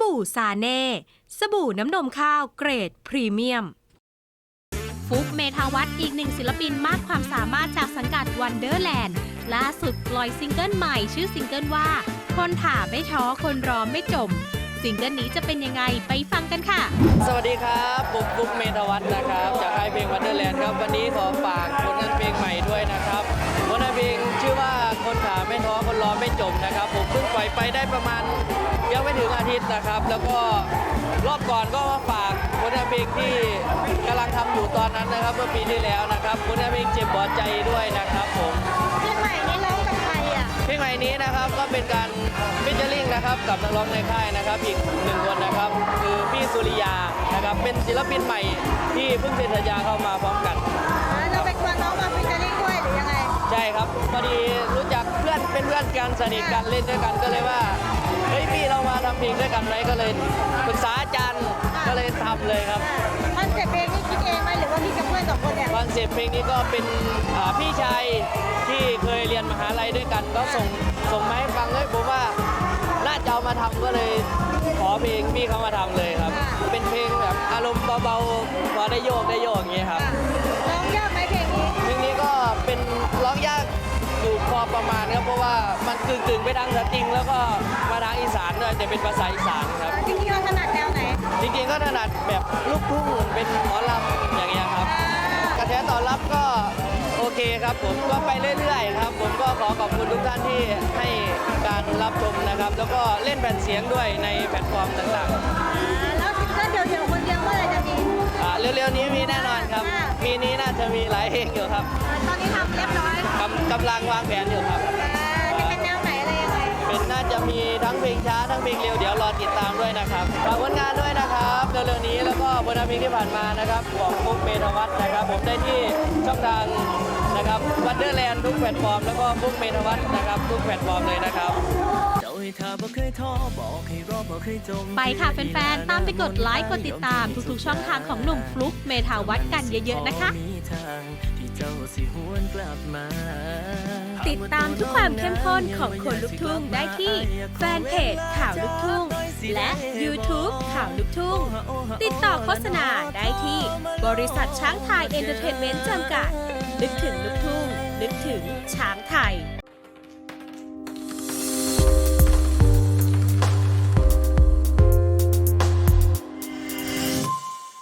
บู่ซาเน่ สบู่น้ำนมข้าวเกรดพรีเมียม ฟุกเมธาวัฒน์อีกหนึ่งศิลปินมากความสามารถจากสังกัด Wonderland ล่าสุดปล่อยซิงเกิลใหม่ชื่อซิงเกิลว่า คนถามไม่ท้อคนรอไม่จม ซิงเกิลนี้จะเป็นยังไงไปฟังกันค่ะ สวัสดีครับปุ๊กปุ๊กเมธวัฒน์นะครับ จากค่ายเพลงวันเดอร์แลนด์ครับ วันนี้ขอฝากผลงานเพลงใหม่ด้วยนะครับ ไม่ท้อคนรอไม่จมนะครับ ผมเพิ่งปล่อยไปได้ประมาณยังไม่ถึงอาทิตย์นะครับ แล้วก็รอบก่อนก็มาฝากผลงานเพลงที่กำลังทำอยู่ตอนนั้นนะครับเมื่อปีที่แล้วนะครับผลงานเพลงเจ็บปวดใจด้วยนะครับผมเพลงใหม่นี้ร้องกับใครอะเพลงใหม่นี้นะครับก็เป็นการฟิชเจอริงนะครับกับนักร้องในค่ายนะครับ อีกหนึ่งคนนะครับ คือพี่สุริยานะครับเป็นศิลปินใหม่ที่เพิ่งเซ็นสัญญาเข้ามาพร้อมกัน อนเป็นเพื่อนกันสนิทกันเล่นด้วยกันก็เลยว่าเฮ้ยพี่เรามาทำเพลงด้วยกันไหมก็เลยปรึกษาอาจารย์ก็เลยทำเลยครับคอนเซ็ปต์เพลงนี่คิดเองไหมหรือว่าคิดกับเพื่อนสองคนเนี่ยคอนเซปต์เพลงนี้ก็เป็นอ่าพี่ชายที่เคยเรียนมหาลัยด้วยกัน ก็ส่งส่งมาให้ฟังเลยผมว่าน่าจะเอามาทำก็เลยขอเพลงพี่เขามาทำเลยครับ เป็นเพลงแบบอารมณ์เบาๆพอได้โยกได้โยกอย่างเงี้ยครับ ว่ามันกึ่งๆไปทางสตริง แล้วก็มาทางอีสานด้วยแต่เป็นภาษาอีสานครับ จริงๆเราถนัดแนวไหนจริงๆก็ถนัดแบบลูกทุ่งเป็นหมอลำอย่างเงี้ยครับ กระแสตอบรับก็โอเคครับผมก็ไปเรื่อยๆครับ ผมก็ขอขอบคุณทุกท่านที่ให้การรับชมนะครับ แล้วก็เล่นแผ่นเสียงด้วยในแพลตฟอร์มต่างอ่าแล้วซิงเกิลเดี่ยวๆคนเดียวเมื่อไหร่จะมีๆอ่าเร็วๆนี้มีแน่นอนครับปีนี้น่าจะมีหลายเพลงอยู่ครับอ่าตอนนี้ทำเรียบร้อยกำกำลังวางแผนอยู่ครับ มีทั้งเพลงช้าทั้งเพลงเร็วเดี๋ยวรอติดตามด้วยนะครับฝากผลงานด้วยนะครับเร็วๆนี้แล้วก็ผลงานเพลงที่ผ่านมานะครับของฟุกเมธวัฒน์นะครับ ผมได้ที่ช่องทางนะครับวันเดอร์แลนด์ทุกแพลตฟอร์มแล้วก็ฟุกเมธวัฒน์นะครับทุกแพลตฟอร์มเลยนะครับ ไปค่ะแฟนๆ ตามไปกดไลค์กดติดตามทุกๆช่องทางของหนุ่มฟลุกเมธาวัฒน์กันเยอะๆนะคะ ติดตามทุกความเข้มข้นของคนลุกทุ่งได้ที่แฟนเพจข่าวลุกทุ่ง และ YouTube ข่าวลุกทุ่ง ติดต่อโฆษณาได้ที่บริษัทช้างไทยเอนเตอร์เทนเมนต์จำกัด นึกถึงลุกทุ่ง นึกถึงช้างไทย